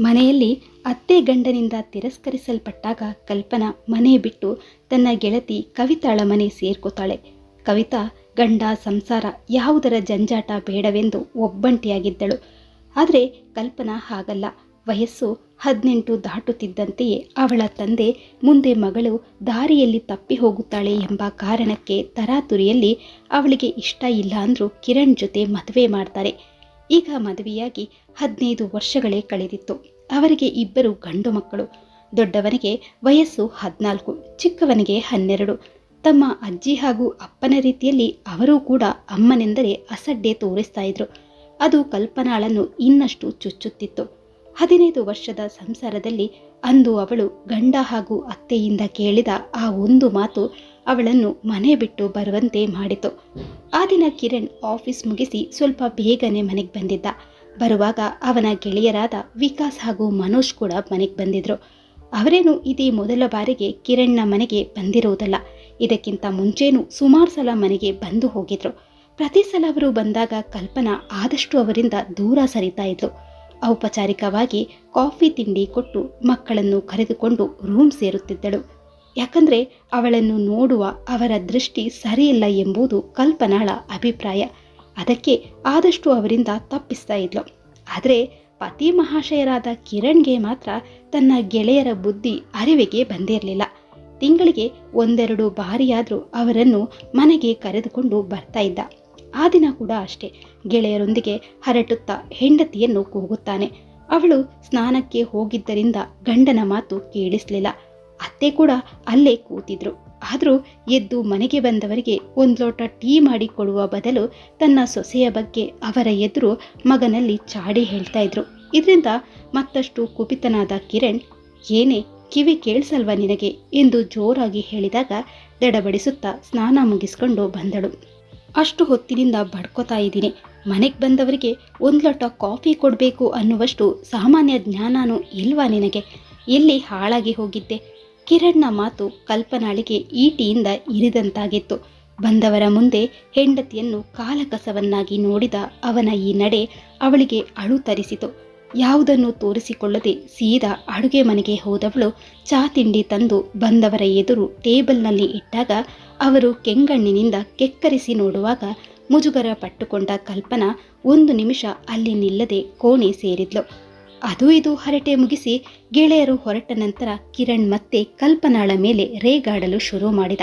ಮನೆಯಲ್ಲಿ ಅತ್ತೆ ಗಂಡನಿಂದ ತಿರಸ್ಕರಿಸಲ್ಪಟ್ಟಾಗ ಕಲ್ಪನಾ ಮನೆ ಬಿಟ್ಟು ತನ್ನ ಗೆಳತಿ ಕವಿತಾಳ ಮನೆ ಸೇರ್ಕೋತಾಳೆ. ಕವಿತಾ, ಗಂಡ, ಸಂಸಾರ ಯಾವುದರ ಜಂಜಾಟ ಬೇಡವೆಂದು ಒಬ್ಬಂಟಿಯಾಗಿದ್ದಳು. ಆದರೆ ಕಲ್ಪನಾ ಹಾಗಲ್ಲ. ವಯಸ್ಸು ಹದಿನೆಂಟು ದಾಟುತ್ತಿದ್ದಂತೆಯೇ ಅವಳ ತಂದೆ ಮುಂದೆ ಮಗಳು ದಾರಿಯಲ್ಲಿ ತಪ್ಪಿ ಹೋಗುತ್ತಾಳೆ ಎಂಬ ಕಾರಣಕ್ಕೆ ತರಾತುರಿಯಲ್ಲಿ ಅವಳಿಗೆ ಇಷ್ಟ ಇಲ್ಲ ಅಂದರೂ ಕಿರಣ್ ಜೊತೆ ಮದುವೆ ಮಾಡ್ತಾರೆ. ಈಗ ಮದುವೆಯಾಗಿ ಹದಿನೈದು ವರ್ಷಗಳೇ ಕಳೆದಿತ್ತು. ಅವರಿಗೆ ಇಬ್ಬರು ಗಂಡು ಮಕ್ಕಳು. ದೊಡ್ಡವನಿಗೆ ವಯಸ್ಸು ಹದಿನಾಲ್ಕು, ಚಿಕ್ಕವನಿಗೆ ಹನ್ನೆರಡು. ತಮ್ಮ ಅಜ್ಜಿ ಹಾಗೂ ಅಪ್ಪನ ರೀತಿಯಲ್ಲಿ ಅವರೂ ಕೂಡ ಅಮ್ಮನೆಂದರೆ ಅಸಡ್ಡೆ ತೋರಿಸ್ತಾ ಇದ್ರು. ಅದು ಕಲ್ಪನಾಳನ್ನು ಇನ್ನಷ್ಟು ಚುಚ್ಚುತ್ತಿತ್ತು. ಹದಿನೈದು ವರ್ಷದ ಸಂಸಾರದಲ್ಲಿ ಅಂದು ಅವಳು ಗಂಡ ಹಾಗೂ ಅತ್ತೆಯಿಂದ ಕೇಳಿದ ಆ ಒಂದು ಮಾತು ಅವಳನ್ನು ಮನೆ ಬಿಟ್ಟು ಬರುವಂತೆ ಮಾಡಿತು. ಆ ದಿನ ಕಿರಣ್ ಆಫೀಸ್ ಮುಗಿಸಿ ಸ್ವಲ್ಪ ಬೇಗನೆ ಮನೆಗೆ ಬಂದಿದ್ದ. ಬರುವಾಗ ಅವನ ಗೆಳೆಯರಾದ ವಿಕಾಸ್ ಹಾಗೂ ಮನೋಜ್ ಕೂಡ ಮನೆಗೆ ಬಂದಿದ್ರು. ಅವರೇನು ಇದೇ ಮೊದಲ ಬಾರಿಗೆ ಕಿರಣ್ನ ಮನೆಗೆ ಬಂದಿರುವುದಲ್ಲ, ಇದಕ್ಕಿಂತ ಮುಂಚೆನೂ ಸುಮಾರು ಸಲ ಮನೆಗೆ ಬಂದು ಹೋಗಿದ್ರು. ಪ್ರತಿ ಸಲ ಅವರು ಬಂದಾಗ ಕಲ್ಪನಾ ಆದಷ್ಟು ಅವರಿಂದ ದೂರ ಸರಿತಾ ಇದ್ಲು ಔಪಚಾರಿಕವಾಗಿ ಕಾಫಿ ತಿಂಡಿ ಕೊಟ್ಟು ಮಕ್ಕಳನ್ನು ಕರೆದುಕೊಂಡು ರೂಮ್ ಸೇರುತ್ತಿದ್ದಳು. ಯಾಕಂದ್ರೆ ಅವಳನ್ನು ನೋಡುವ ಅವರ ದೃಷ್ಟಿ ಸರಿಯಿಲ್ಲ ಎಂಬುದು ಕಲ್ಪನಾಳ ಅಭಿಪ್ರಾಯ. ಅದಕ್ಕೆ ಆದಷ್ಟು ಅವರಿಂದ ತಪ್ಪಿಸ್ತಾ ಇದ್ಲು. ಆದರೆ ಪತಿ ಮಹಾಶಯರಾದ ಕಿರಣ್ಗೆ ಮಾತ್ರ ತನ್ನ ಗೆಳೆಯರ ಬುದ್ಧಿ ಅರಿವಿಗೆ ಬಂದಿರಲಿಲ್ಲ. ತಿಂಗಳಿಗೆ ಒಂದೆರಡು ಬಾರಿಯಾದರೂ ಅವರನ್ನು ಮನೆಗೆ ಕರೆದುಕೊಂಡು ಬರ್ತಾ ಇದ್ದ. ಆ ದಿನ ಕೂಡ ಅಷ್ಟೇ. ಗೆಳೆಯರೊಂದಿಗೆ ಹರಟುತ್ತಾ ಹೆಂಡತಿಯನ್ನು ಕೂಗುತ್ತಾನೆ. ಅವಳು ಸ್ನಾನಕ್ಕೆ ಹೋಗಿದ್ದರಿಂದ ಗಂಡನ ಮಾತು ಕೇಳಿಸ್ಲಿಲ್ಲ. ಅತ್ತೆ ಕೂಡ ಅಲ್ಲೇ ಕೂತಿದ್ರು. ಆದರೂ ಎದ್ದು ಮನೆಗೆ ಬಂದವರಿಗೆ ಒಂದು ಲೋಟ ಟೀ ಮಾಡಿಕೊಡುವ ಬದಲು ತನ್ನ ಸೊಸೆಯ ಬಗ್ಗೆ ಅವರ ಎದುರು ಮಗನಲ್ಲಿ ಚಾಡಿ ಹೇಳ್ತಾ ಇದ್ರು. ಇದರಿಂದ ಮತ್ತಷ್ಟು ಕುಪಿತನಾದ ಕಿರಣ್, ಏನೇ, ಕಿವಿ ಕೇಳಿಸಲ್ವ ನಿನಗೆ? ಎಂದು ಜೋರಾಗಿ ಹೇಳಿದಾಗ ದಡಬಡಿಸುತ್ತಾ ಸ್ನಾನ ಮುಗಿಸ್ಕೊಂಡು ಬಂದಳು. ಅಷ್ಟು ಹೊತ್ತಿನಿಂದ ಬಡ್ಕೋತಾ ಇದ್ದೀನಿ. ಮನೆಗೆ ಬಂದವರಿಗೆ ಒಂದು ಲೋಟ ಕಾಫಿ ಕೊಡಬೇಕು ಅನ್ನುವಷ್ಟು ಸಾಮಾನ್ಯ ಜ್ಞಾನನೂ ಇಲ್ವಾ ನಿನಗೆ? ಎಲ್ಲಿ ಹಾಳಾಗಿ ಹೋಗಿದ್ದೆ? ಕಿರಣ್ನ ಮಾತು ಕಲ್ಪನಾಳಿಗೆ ಈಟಿಯಿಂದ ಇರಿದಂತಾಗಿತ್ತು. ಬಂದವರ ಮುಂದೆ ಹೆಂಡತಿಯನ್ನು ಕಾಲಕಸವನ್ನಾಗಿ ನೋಡಿದ ಅವನ ಈ ನಡೆ ಅವಳಿಗೆ ಅಳು ತರಿಸಿತು. ಯಾವುದನ್ನು ತೋರಿಸಿಕೊಳ್ಳದೆ ಸೀದಾ ಅಡುಗೆ ಮನೆಗೆ ಹೋದವಳು ಚಾ ತಿಂಡಿ ತಂದು ಬಂದವರ ಎದುರು ಟೇಬಲ್ನಲ್ಲಿ ಇಟ್ಟಾಗ ಅವರು ಕೆಂಗಣ್ಣಿನಿಂದ ಕೆಕ್ಕರಿಸಿ ನೋಡುವಾಗ ಮುಜುಗರ ಪಟ್ಟುಕೊಂಡ ಕಲ್ಪನಾ ಒಂದು ನಿಮಿಷ ಅಲ್ಲಿ ನಿಲ್ಲದೆ ಕೋಣೆ ಸೇರಿದ್ಲು. ಅದು ಇದು ಹರಟೆ ಮುಗಿಸಿ ಗೆಳೆಯರು ಹೊರಟ ನಂತರ ಕಿರಣ್ ಮತ್ತೆ ಕಲ್ಪನಾಳ ಮೇಲೆ ರೇಗಾಡಲು ಶುರು ಮಾಡಿದ.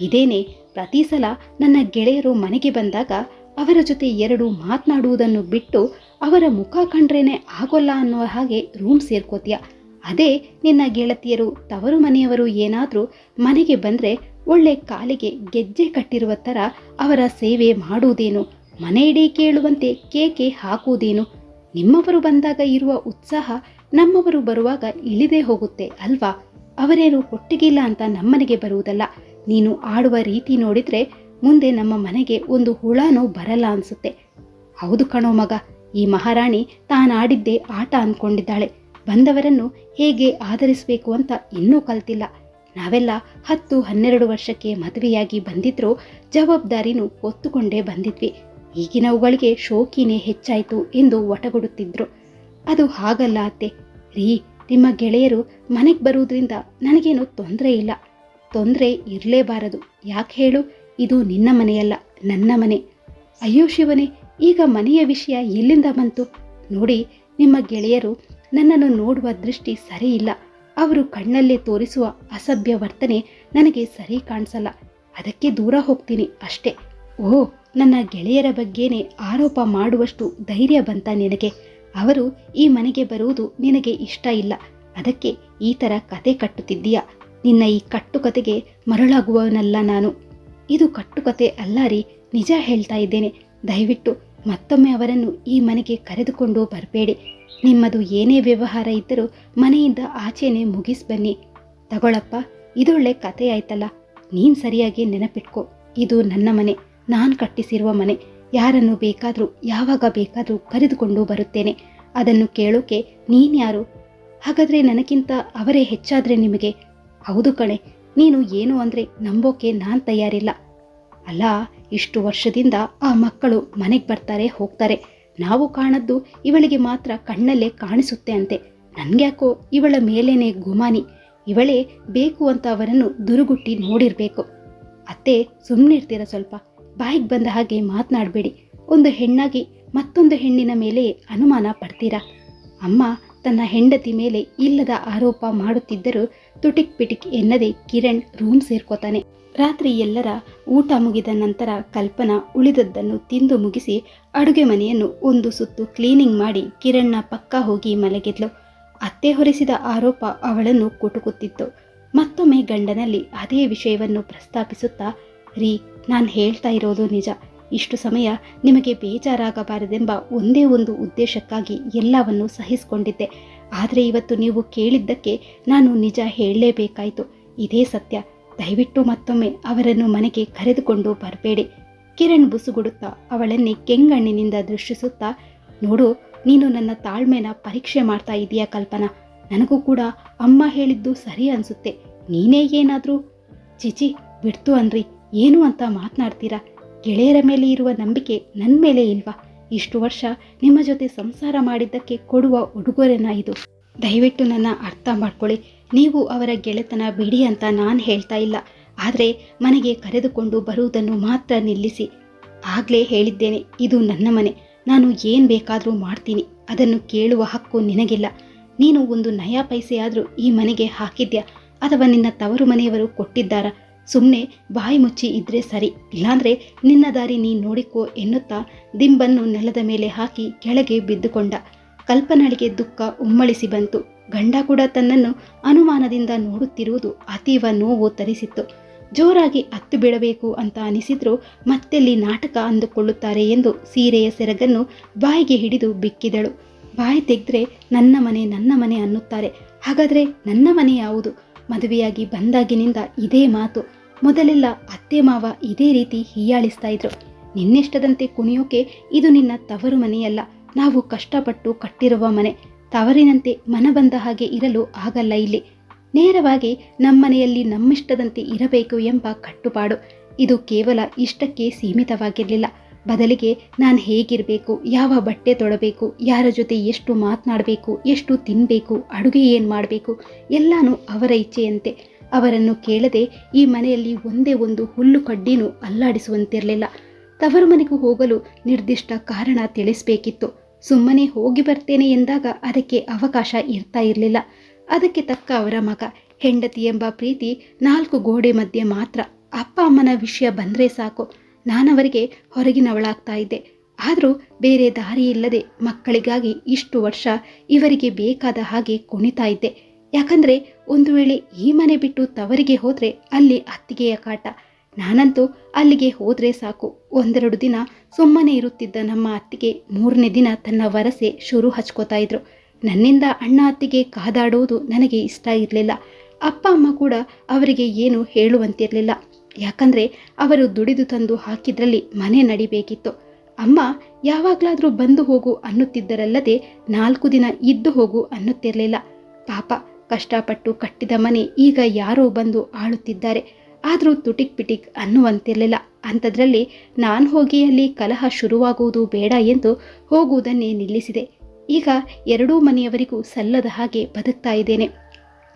ಇದೇನೆ, ಪ್ರತಿ ಸಲ ನನ್ನ ಗೆಳೆಯರು ಮನೆಗೆ ಬಂದಾಗ ಅವರ ಜೊತೆ ಎರಡು ಮಾತನಾಡುವುದನ್ನು ಬಿಟ್ಟು ಅವರ ಮುಖ ಕಂಡ್ರೇನೆ ಆಗೋಲ್ಲ ಅನ್ನುವ ಹಾಗೆ ರೂಮ್ ಸೇರ್ಕೋತೀಯ. ಅದೇ ನಿನ್ನ ಗೆಳತಿಯರು, ತವರು ಮನೆಯವರು ಏನಾದರೂ ಮನೆಗೆ ಬಂದರೆ ಒಳ್ಳೆ ಕಾಲಿಗೆ ಗೆಜ್ಜೆ ಕಟ್ಟಿರುವ ಥರ ಅವರ ಸೇವೆ ಮಾಡುವುದೇನು? ಮನೆ ಕೇಳುವಂತೆ ಕೇಕೆ ಹಾಕುವುದೇನು? ನಿಮ್ಮವರು ಬಂದಾಗ ಇರುವ ಉತ್ಸಾಹ ನಮ್ಮವರು ಬರುವಾಗ ಇಳಿದೇ ಹೋಗುತ್ತೆ ಅಲ್ವಾ? ಅವರೇನು ಒಟ್ಟಿಗಿಲ್ಲ ಅಂತ ನಮ್ಮನೆಗೆ ಬರುವುದಲ್ಲ. ನೀನು ಆಡುವ ರೀತಿ ನೋಡಿದ್ರೆ ಮುಂದೆ ನಮ್ಮ ಮನೆಗೆ ಒಂದು ಹುಳನೂ ಬರಲ್ಲ ಅನ್ಸುತ್ತೆ. ಹೌದು ಕಣೋ ಮಗ, ಈ ಮಹಾರಾಣಿ ತಾನಾಡಿದ್ದೇ ಆಟ ಅಂದ್ಕೊಂಡಿದ್ದಾಳೆ ಬಂದವರನ್ನು ಹೇಗೆ ಆಧರಿಸಬೇಕು ಅಂತ ಇನ್ನೂ ಕಲ್ತಿಲ್ಲ. ನಾವೆಲ್ಲ ಹತ್ತು ಹನ್ನೆರಡು ವರ್ಷಕ್ಕೆ ಮದುವೆಯಾಗಿ ಬಂದಿದ್ರೂ ಜವಾಬ್ದಾರಿನೂ ಹೊತ್ತುಕೊಂಡೇ ಬಂದಿದ್ವಿ. ಈಗಿನವುಗಳಿಗೆ ಶೋಕಿನೇ ಹೆಚ್ಚಾಯಿತು ಎಂದು ಒಟಗೊಡುತ್ತಿದ್ರು ಅದು ಹಾಗಲ್ಲ ಅತ್ತೆ. ರೀ, ನಿಮ್ಮ ಗೆಳೆಯರು ಮನೆಗೆ ಬರುವುದರಿಂದ ನನಗೇನು ತೊಂದರೆ ಇಲ್ಲ. ತೊಂದರೆ ಇರಲೇಬಾರದು. ಯಾಕೆ ಹೇಳು? ಇದು ನಿನ್ನ ಮನೆಯಲ್ಲ, ನನ್ನ ಮನೆ. ಅಯ್ಯೋ ಶಿವನೇ, ಈಗ ಮನೆಯ ವಿಷಯ ಎಲ್ಲಿಂದ ಬಂತು? ನೋಡಿ, ನಿಮ್ಮ ಗೆಳೆಯರು ನನ್ನನ್ನು ನೋಡುವ ದೃಷ್ಟಿ ಸರಿ ಇಲ್ಲ. ಅವರು ಕಣ್ಣಲ್ಲೇ ತೋರಿಸುವ ಅಸಭ್ಯ ವರ್ತನೆ ನನಗೆ ಸರಿ ಕಾಣಿಸಲ್ಲ. ಅದಕ್ಕೆ ದೂರ ಹೋಗ್ತೀನಿ ಅಷ್ಟೇ. ಓ ನನ್ನ ಗೆಳೆಯರ ಬಗ್ಗೆನೇ ಆರೋಪ ಮಾಡುವಷ್ಟು ಧೈರ್ಯ ಬಂತ ನಿನಗೆ. ಅವರು ಈ ಮನೆಗೆ ಬರುವುದು ನಿನಗೆ ಇಷ್ಟ ಇಲ್ಲ. ಅದಕ್ಕೆ ಈ ಥರ ಕತೆ ಕಟ್ಟುತ್ತಿದ್ದೀಯ. ನಿನ್ನ ಈ ಕಟ್ಟುಕತೆಗೆ ಮರಳಾಗುವವನಲ್ಲ ನಾನು. ಇದು ಕಟ್ಟುಕತೆ ಅಲ್ಲ ರೀ, ನಿಜ ಹೇಳ್ತಾ ಇದ್ದೇನೆ. ದಯವಿಟ್ಟು ಮತ್ತೊಮ್ಮೆ ಅವರನ್ನು ಈ ಮನೆಗೆ ಕರೆದುಕೊಂಡು ಬರಬೇಡಿ. ನಿಮ್ಮದು ಏನೇ ವ್ಯವಹಾರ ಇದ್ದರೂ ಮನೆಯಿಂದ ಆಚೆನೆ ಮುಗಿಸ್ ಬನ್ನಿ. ತಗೊಳಪ್ಪ, ಇದೊಳ್ಳೆ ಕತೆ ಆಯ್ತಲ್ಲ. ನೀನ್ ಸರಿಯಾಗಿ ನೆನಪಿಟ್ಕೋ. ಇದು ನನ್ನ ಮನೆ. ನಾನು ಕಟ್ಟಿಸಿರುವ ಮನೆ ಯಾರನ್ನು ಬೇಕಾದರೂ ಯಾವಾಗ ಬೇಕಾದರೂ ಕರೆದುಕೊಂಡು ಬರುತ್ತೇನೆ. ಅದನ್ನು ಕೇಳೋಕೆ ನೀನ್ಯಾರು ಹಾಗಾದ್ರೆ ನನಗಿಂತ ಅವರೇ ಹೆಚ್ಚಾದರೆ ನಿಮಗೆ? ಹೌದು ಕಣೆ, ನೀನು ಏನು ಅಂದರೆ ನಂಬೋಕೆ ನಾನು ತಯಾರಿಲ್ಲ. ಅಲ್ಲ, ಇಷ್ಟು ವರ್ಷದಿಂದ ಆ ಮಕ್ಕಳು ಮನೆಗೆ ಬರ್ತಾರೆ, ಹೋಗ್ತಾರೆ. ನಾವು ಕಾಣದ್ದು ಇವಳಿಗೆ ಮಾತ್ರ ಕಣ್ಣಲ್ಲೇ ಕಾಣಿಸುತ್ತೆ ಅಂತೆ. ನನಗ್ಯಾಕೋ ಇವಳ ಮೇಲೇನೆ ಗುಮಾನಿ. ಇವಳೇ ಬೇಕು ಅಂತ ಅವರನ್ನು ದುರುಗುಟ್ಟಿ ನೋಡಿರಬೇಕು. ಅತ್ತೆ ಸುಮ್ಮನಿರ್ತೀರ ಸ್ವಲ್ಪ? ಬಾಯಿಗೆ ಬಂದ ಹಾಗೆ ಮಾತನಾಡಬೇಡಿ. ಒಂದು ಹೆಣ್ಣಾಗಿ ಮತ್ತೊಂದು ಹೆಣ್ಣಿನ ಮೇಲೆ ಅನುಮಾನ ಪಡ್ತೀರಾ? ಅಮ್ಮ ತನ್ನ ಹೆಂಡತಿ ಮೇಲೆ ಇಲ್ಲದ ಆರೋಪ ಮಾಡುತ್ತಿದ್ದರೂ ತುಟಿಕ್ ಪಿಟಿಕ್ ಎನ್ನದೆ ಕಿರಣ್ ರೂಮ್ ಸೇರ್ಕೋತಾನೆ. ರಾತ್ರಿ ಎಲ್ಲರ ಊಟ ಮುಗಿದ ನಂತರ ಕಲ್ಪನಾ ಉಳಿದದ್ದನ್ನು ತಿಂದು ಮುಗಿಸಿ ಅಡುಗೆ ಮನೆಯನ್ನು ಒಂದು ಸುತ್ತು ಕ್ಲೀನಿಂಗ್ ಮಾಡಿ ಕಿರಣ್ನ ಪಕ್ಕ ಹೋಗಿ ಮಲಗಿದ್ಲು. ಅತ್ತೆ ಹೊರಿಸಿದ ಆರೋಪ ಅವಳನ್ನು ಕುಟುಕುತ್ತಿತ್ತು. ಮತ್ತೊಮ್ಮೆ ಗಂಡನಲ್ಲಿ ಅದೇ ವಿಷಯವನ್ನು ಪ್ರಸ್ತಾಪಿಸುತ್ತಾ, ರೀ ನಾನು ಹೇಳ್ತಾ ಇರೋದು ನಿಜ. ಇಷ್ಟು ಸಮಯ ನಿಮಗೆ ಬೇಜಾರಾಗಬಾರದೆಂಬ ಒಂದೇ ಒಂದು ಉದ್ದೇಶಕ್ಕಾಗಿ ಎಲ್ಲವನ್ನು ಸಹಿಸಿಕೊಂಡಿದ್ದೆ. ಆದರೆ ಇವತ್ತು ನೀವು ಕೇಳಿದ್ದಕ್ಕೆ ನಾನು ನಿಜ ಹೇಳಲೇಬೇಕಾಯಿತು. ಇದೇ ಸತ್ಯ. ದಯವಿಟ್ಟು ಮತ್ತೊಮ್ಮೆ ಅವರನ್ನು ಮನೆಗೆ ಕರೆದುಕೊಂಡು ಬರಬೇಡಿ. ಕಿರಣ್ ಬುಸುಗುಡುತ್ತಾ ಅವಳನ್ನೇ ಕೆಂಗಣ್ಣಿನಿಂದ ದೃಷ್ಟಿಸುತ್ತಾ ನೋಡು, ನೀನು ನನ್ನ ತಾಳ್ಮೆನ ಪರೀಕ್ಷೆ ಮಾಡ್ತಾ ಇದೀಯಾ ಕಲ್ಪನಾ? ನನಗೂ ಕೂಡ ಅಮ್ಮ ಹೇಳಿದ್ದು ಸರಿ ಅನ್ಸುತ್ತೆ. ನೀನೇ ಏನಾದರೂ? ಚಿಚಿ ಬಿಡ್ತು ಅನ್ರಿ. ಏನು ಅಂತ ಮಾತನಾಡ್ತೀರಾ? ಗೆಳೆಯರ ಮೇಲೆ ಇರುವ ನಂಬಿಕೆ ನನ್ನ ಮೇಲೆ ಇಲ್ವಾ? ಇಷ್ಟು ವರ್ಷ ನಿಮ್ಮ ಜೊತೆ ಸಂಸಾರ ಮಾಡಿದ್ದಕ್ಕೆ ಕೊಡುವ ಉಡುಗೊರೆನ ಇದು. ದಯವಿಟ್ಟು ನನ್ನ ಅರ್ಥ ಮಾಡ್ಕೊಳ್ಳಿ. ನೀವು ಅವರ ಗೆಳೆತನ ಬಿಡಿ ಅಂತ ನಾನು ಹೇಳ್ತಾ ಇಲ್ಲ. ಆದರೆ ಮನೆಗೆ ಕರೆದುಕೊಂಡು ಬರುವುದನ್ನು ಮಾತ್ರ ನಿಲ್ಲಿಸಿ. ಆಗಲೇ ಹೇಳಿದ್ದೇನೆ, ಇದು ನನ್ನ ಮನೆ. ನಾನು ಏನು ಬೇಕಾದರೂ ಮಾಡ್ತೀನಿ. ಅದನ್ನು ಕೇಳುವ ಹಕ್ಕು ನಿನಗಿಲ್ಲ. ನೀನು ಒಂದು ನಯಾ ಪೈಸೆಯಾದರೂ ಈ ಮನೆಗೆ ಹಾಕಿದ್ಯಾ? ಅಥವಾ ನಿನ್ನ ತವರು ಮನೆಯವರು ಕೊಟ್ಟಿದ್ದಾರಾ? ಸುಮ್ಮನೆ ಬಾಯಿ ಮುಚ್ಚಿ ಇದ್ರೆ ಸರಿ, ಇಲ್ಲಾಂದ್ರೆ ನಿನ್ನ ದಾರಿ ನೀ ನೋಡಿಕೋ ಎನ್ನುತ್ತಾ ದಿಂಬನ್ನು ನೆಲದ ಮೇಲೆ ಹಾಕಿ ಕೆಳಗೆ ಬಿದ್ದುಕೊಂಡ. ಕಲ್ಪನಳಿಗೆ ದುಃಖ ಉಮ್ಮಳಿಸಿ ಬಂತು. ಗಂಡ ಕೂಡ ತನ್ನನ್ನು ಅನುಮಾನದಿಂದ ನೋಡುತ್ತಿರುವುದು ಅತೀವ ನೋವು ತರಿಸಿತ್ತು. ಜೋರಾಗಿ ಹತ್ತು ಬಿಡಬೇಕು ಅಂತ ಅನಿಸಿದ್ರು ಮತ್ತೆಲ್ಲಿ ನಾಟಕ ಅಂದುಕೊಳ್ಳುತ್ತಾರೆ ಎಂದು ಸೀರೆಯ ಸೆರಗನ್ನು ಬಾಯಿಗೆ ಹಿಡಿದು ಬಿಕ್ಕಿದಳು. ಬಾಯಿ ತೆಗೆದ್ರೆ ನನ್ನ ಮನೆ ನನ್ನ ಮನೆ ಅನ್ನುತ್ತಾರೆ. ಹಾಗಾದ್ರೆ ನನ್ನ ಮನೆ ಯಾವುದು? ಮದುವೆಯಾಗಿ ಬಂದಾಗಿನಿಂದ ಇದೇ ಮಾತು. ಮೊದಲೆಲ್ಲ ಅತ್ತೆ ಮಾವ ಇದೇ ರೀತಿ ಹೀಯಾಳಿಸ್ತಾ ಇದ್ರು. ನಿನ್ನೆಷ್ಟದಂತೆ ಕುಣಿಯೋಕೆ ಇದು ನಿನ್ನ ತವರು ಮನೆಯಲ್ಲ. ನಾವು ಕಷ್ಟಪಟ್ಟು ಕಟ್ಟಿರುವ ಮನೆ. ತವರಿನಂತೆ ಮನ ಬಂದ ಹಾಗೆ ಇರಲು ಆಗಲ್ಲ ಇಲ್ಲಿ. ನೇರವಾಗಿ ನಮ್ಮನೆಯಲ್ಲಿ ನಮ್ಮಿಷ್ಟದಂತೆ ಇರಬೇಕು ಎಂಬ ಕಟ್ಟುಪಾಡು. ಇದು ಕೇವಲ ಇಷ್ಟಕ್ಕೆ ಸೀಮಿತವಾಗಿರಲಿಲ್ಲ. ಬದಲಿಗೆ ನಾನು ಹೇಗಿರಬೇಕು, ಯಾವ ಬಟ್ಟೆ ತೊಡಬೇಕು, ಯಾರ ಜೊತೆ ಎಷ್ಟು ಮಾತನಾಡಬೇಕು, ಎಷ್ಟು ತಿನ್ನಬೇಕು ಅಡುಗೆ ಏನು ಮಾಡಬೇಕು, ಎಲ್ಲಾನು ಅವರ ಇಚ್ಛೆಯಂತೆ. ಅವರನ್ನು ಕೇಳದೆ ಈ ಮನೆಯಲ್ಲಿ ಒಂದೇ ಒಂದು ಹುಲ್ಲು ಕಡ್ಡಿನೂ ಅಲ್ಲಾಡಿಸುವಂತಿರಲಿಲ್ಲ. ತವರು ಮನೆಗೂ ಹೋಗಲು ನಿರ್ದಿಷ್ಟ ಕಾರಣ ತಿಳಿಸಬೇಕಿತ್ತು. ಸುಮ್ಮನೆ ಹೋಗಿ ಬರ್ತೇನೆ ಎಂದಾಗ ಅದಕ್ಕೆ ಅವಕಾಶ ಇರ್ತಾ ಇರಲಿಲ್ಲ. ಅದಕ್ಕೆ ತಕ್ಕ ಅವರ ಮಗ, ಹೆಂಡತಿ ಎಂಬ ಪ್ರೀತಿ ನಾಲ್ಕು ಗೋಡೆ ಮಧ್ಯೆ ಮಾತ್ರ. ಅಪ್ಪ ಅಮ್ಮನ ವಿಷಯ ಬಂದರೆ ಸಾಕು. ನಾನವರಿಗೆ ಹೊರಗಿನವಳಾಗ್ತಾ ಇದ್ದೆ. ಆದರೂ ಬೇರೆ ದಾರಿ ಇಲ್ಲದೆ ಮಕ್ಕಳಿಗಾಗಿ ಇಷ್ಟು ವರ್ಷ ಇವರಿಗೆ ಬೇಕಾದ ಹಾಗೆ ಕುಣಿತಾ ಇದ್ದೆ. ಯಾಕಂದರೆ ಒಂದು ವೇಳೆ ಈ ಮನೆ ಬಿಟ್ಟು ತವರಿಗೆ ಹೋದರೆ ಅಲ್ಲಿ ಅತ್ತಿಗೆಯ ಕಾಟ. ನಾನಂತೂ ಅಲ್ಲಿಗೆ ಹೋದರೆ ಸಾಕು. ಒಂದೆರಡು ದಿನ ಸುಮ್ಮನೆ ಇರುತ್ತಿದ್ದ ನಮ್ಮ ಅತ್ತಿಗೆ ಮೂರನೇ ದಿನ ತನ್ನ ವರಸೆ ಶುರು ಹಚ್ಕೋತಾ ಇದ್ರು. ನನ್ನಿಂದ ಅಣ್ಣ ಅತ್ತಿಗೆ ಕಾದಾಡುವುದು ನನಗೆ ಇಷ್ಟ ಇರಲಿಲ್ಲ. ಅಪ್ಪ ಅಮ್ಮ ಕೂಡ ಅವರಿಗೆ ಏನು ಹೇಳುವಂತಿರಲಿಲ್ಲ. ಯಾಕಂದ್ರೆ ಅವರು ದುಡಿದು ತಂದು ಹಾಕಿದ್ರಲ್ಲಿ ಮನೆ ನಡಿಬೇಕಿತ್ತು. ಅಮ್ಮ, ಯಾವಾಗಲಾದರೂ ಬಂದು ಹೋಗು ಅನ್ನುತ್ತಿದ್ದರಲ್ಲದೆ ನಾಲ್ಕು ದಿನ ಇದ್ದು ಹೋಗು ಅನ್ನುತ್ತಿರಲಿಲ್ಲ. ಪಾಪ, ಕಷ್ಟಪಟ್ಟು ಕಟ್ಟಿದ ಮನೆ ಈಗ ಯಾರೋ ಬಂದು ಆಳುತ್ತಿದ್ದಾರೆ. ಆದರೂ ತುಟಿಕ್ ಪಿಟಿಕ್ ಅನ್ನುವಂತಿರಲಿಲ್ಲ. ಅಂಥದ್ರಲ್ಲಿ ನಾನು ಹೋಗಿ ಅಲ್ಲಿ ಕಲಹ ಶುರುವಾಗುವುದು ಬೇಡ ಎಂದು ಹೋಗುವುದನ್ನೇ ನಿಲ್ಲಿಸಿದೆ. ಈಗ ಎರಡೂ ಮನೆಯವರಿಗೂ ಸಲ್ಲದ ಹಾಗೆ ಬದುಕ್ತಾ ಇದ್ದೇನೆ.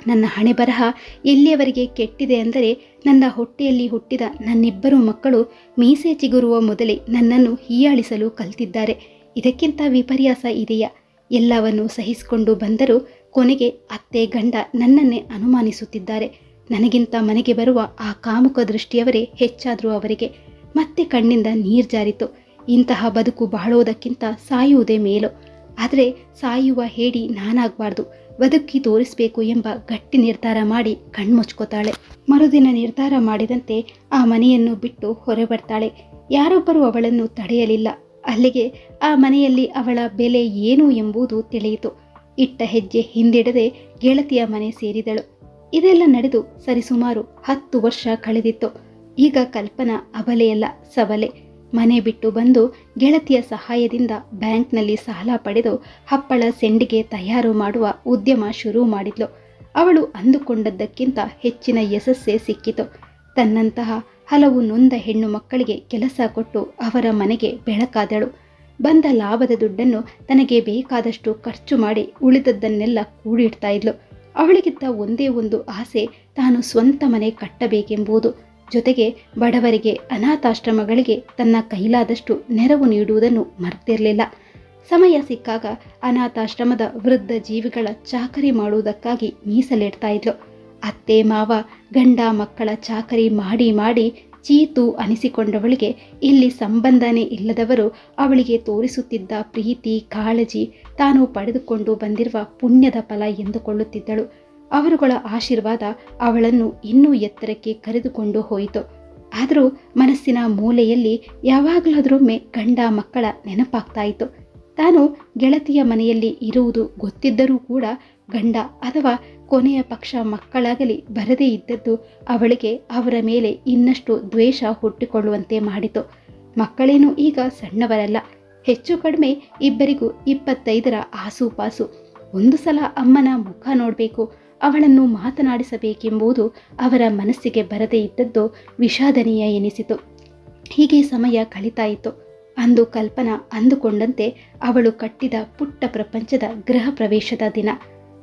ನನ್ನ ಹಣೆ ಬರಹ ಎಲ್ಲಿಯವರೆಗೆ ಕೆಟ್ಟಿದೆ ಅಂದರೆ ನನ್ನ ಹೊಟ್ಟೆಯಲ್ಲಿ ಹುಟ್ಟಿದ ನನ್ನಿಬ್ಬರು ಮಕ್ಕಳು ಮೀಸೆ ಚಿಗುರುವ ಮೊದಲೇ ನನ್ನನ್ನು ಹೀಯಾಳಿಸಲು ಕಲ್ತಿದ್ದಾರೆ. ಇದಕ್ಕಿಂತ ವಿಪರ್ಯಾಸ ಇದೆಯಾ? ಎಲ್ಲವನ್ನು ಸಹಿಸಿಕೊಂಡು ಬಂದರೂ ಕೊನೆಗೆ ಅತ್ತೆ ಗಂಡ ನನ್ನನ್ನೇ ಅನುಮಾನಿಸುತ್ತಿದ್ದಾರೆ. ನನಗಿಂತ ಮನೆಗೆ ಬರುವ ಆ ಕಾಮುಕ ದೃಷ್ಟಿಯವರೇ ಹೆಚ್ಚಾದರೂ ಅವರಿಗೆ. ಮತ್ತೆ ಕಣ್ಣಿಂದ ನೀರು ಜಾರಿತು. ಇಂತಹ ಬದುಕು ಬಾಳೋದಕ್ಕಿಂತ ಸಾಯುವುದೇ ಮೇಲು. ಆದರೆ ಸಾಯುವ ಹೇಡಿ ನಾನಾಗಬಾರ್ದು. ಬದುಕಿ ತೋರಿಸಬೇಕು ಎಂಬ ಗಟ್ಟಿ ನಿರ್ಧಾರ ಮಾಡಿ ಕಣ್ಮುಚ್ಕೋತಾಳೆ. ಮರುದಿನ ನಿರ್ಧಾರ ಮಾಡಿದಂತೆ ಆ ಮನೆಯನ್ನು ಬಿಟ್ಟು ಹೊರ ಬರ್ತಾಳೆ ಯಾರೊಬ್ಬರೂ ಅವಳನ್ನು ತಡೆಯಲಿಲ್ಲ. ಅಲ್ಲಿಗೆ ಆ ಮನೆಯಲ್ಲಿ ಅವಳ ಬೆಲೆ ಏನು ಎಂಬುದು ತಿಳಿಯಿತು. ಇಟ್ಟ ಹೆಜ್ಜೆ ಹಿಂದಿಡದೆ ಗೆಳತಿಯ ಮನೆ ಸೇರಿದಳು. ಇದೆಲ್ಲ ನಡೆದು ಸರಿಸುಮಾರು ಹತ್ತು ವರ್ಷ ಕಳೆದಿತ್ತು. ಈಗ ಕಲ್ಪನಾ ಅಬಲೆಯಲ್ಲ ಸಬಲೆ ಮನೆ ಬಿಟ್ಟು ಬಂದು ಗೆಳತಿಯ ಸಹಾಯದಿಂದ ಬ್ಯಾಂಕ್ನಲ್ಲಿ ಸಾಲ ಪಡೆದು ಹಪ್ಪಳ ಸೆಂಡಿಗೆ ತಯಾರು ಮಾಡುವ ಉದ್ಯಮ ಶುರು ಮಾಡಿದ್ಲು. ಅವಳು ಅಂದುಕೊಂಡದ್ದಕ್ಕಿಂತ ಹೆಚ್ಚಿನ ಯಶಸ್ಸೇ ಸಿಕ್ಕಿತು. ತನ್ನಂತಹ ಹಲವು ನೊಂದ ಹೆಣ್ಣು ಮಕ್ಕಳಿಗೆ ಕೆಲಸ ಕೊಟ್ಟು ಅವರ ಮನೆಗೆ ಬೆಳಕಾದಳು. ಬಂದ ಲಾಭದ ದುಡ್ಡನ್ನು ತನಗೆ ಬೇಕಾದಷ್ಟು ಖರ್ಚು ಮಾಡಿ ಉಳಿದದ್ದನ್ನೆಲ್ಲ ಕೂಡಿಡ್ತಾ ಇದ್ಲು. ಅವಳಿಗಿದ್ದ ಒಂದೇ ಒಂದು ಆಸೆ ತಾನು ಸ್ವಂತ ಮನೆ ಕಟ್ಟಬೇಕೆಂಬುದು ಜೊತೆಗೆ ಬಡವರಿಗೆ ಅನಾಥಾಶ್ರಮಗಳಿಗೆ ತನ್ನ ಕೈಲಾದಷ್ಟು ನೆರವು ನೀಡುವುದನ್ನು ಮರ್ತಿರಲಿಲ್ಲ. ಸಮಯ ಸಿಕ್ಕಾಗ ಅನಾಥಾಶ್ರಮದ ವೃದ್ಧ ಜೀವಿಗಳ ಚಾಕರಿ ಮಾಡುವುದಕ್ಕಾಗಿ ಮೀಸಲಿಡ್ತಾ ಇದ್ಲು. ಅತ್ತೆ, ಮಾವ, ಗಂಡ ಮಕ್ಕಳ ಚಾಕರಿ ಮಾಡಿ ಮಾಡಿ ಚೀತು ಅನಿಸಿಕೊಂಡವಳಿಗೆ ಇಲ್ಲಿ ಸಂಬಂಧನೇ ಇಲ್ಲದವರು ಅವಳಿಗೆ ತೋರಿಸುತ್ತಿದ್ದ ಪ್ರೀತಿ, ಕಾಳಜಿ ತಾನು ಪಡೆದುಕೊಂಡು ಬಂದಿರುವ ಪುಣ್ಯದ ಫಲ ಎಂದುಕೊಳ್ಳುತ್ತಿದ್ದಳು. ಅವರುಗಳ ಆಶೀರ್ವಾದ ಅವಳನ್ನು ಇನ್ನೂ ಎತ್ತರಕ್ಕೆ ಕರೆದುಕೊಂಡು ಹೋಯಿತು. ಆದರೂ ಮನಸ್ಸಿನ ಮೂಲೆಯಲ್ಲಿ ಯಾವಾಗಲಾದ್ರೊಮ್ಮೆ ಗಂಡ ಮಕ್ಕಳ ನೆನಪಾಗ್ತಾ ಇತ್ತು. ತಾನು ಗೆಳತಿಯ ಮನೆಯಲ್ಲಿ ಇರುವುದು ಗೊತ್ತಿದ್ದರೂ ಕೂಡ ಗಂಡ ಅಥವಾ ಕೊನೆಯ ಪಕ್ಷ ಮಕ್ಕಳಾಗಲಿ ಬರದೇ ಇದ್ದದ್ದು ಅವಳಿಗೆ ಅವರ ಮೇಲೆ ಇನ್ನಷ್ಟು ದ್ವೇಷ ಹುಟ್ಟಿಕೊಳ್ಳುವಂತೆ ಮಾಡಿತು. ಮಕ್ಕಳೇನು ಈಗ ಸಣ್ಣವರಲ್ಲ. ಹೆಚ್ಚು ಕಡಿಮೆ ಇಬ್ಬರಿಗೂ ಇಪ್ಪತ್ತೈದರ ಆಸುಪಾಸು ಒಂದು ಸಲ ಅಮ್ಮನ ಮುಖ ನೋಡಬೇಕು. ಅವಳನ್ನು ಮಾತನಾಡಿಸಬೇಕೆಂಬುದು ಅವರ ಮನಸ್ಸಿಗೆ ಬರದೇ ಇದ್ದದ್ದು ವಿಷಾದನೀಯ ಎನಿಸಿತು. ಹೀಗೆ ಸಮಯ ಕಳೀತಾಯಿತು. ಅಂದು ಕಲ್ಪನಾ ಅಂದುಕೊಂಡಂತೆ ಅವಳು ಕಟ್ಟಿದ ಪುಟ್ಟ ಪ್ರಪಂಚದ ಗೃಹ ಪ್ರವೇಶದ ದಿನ.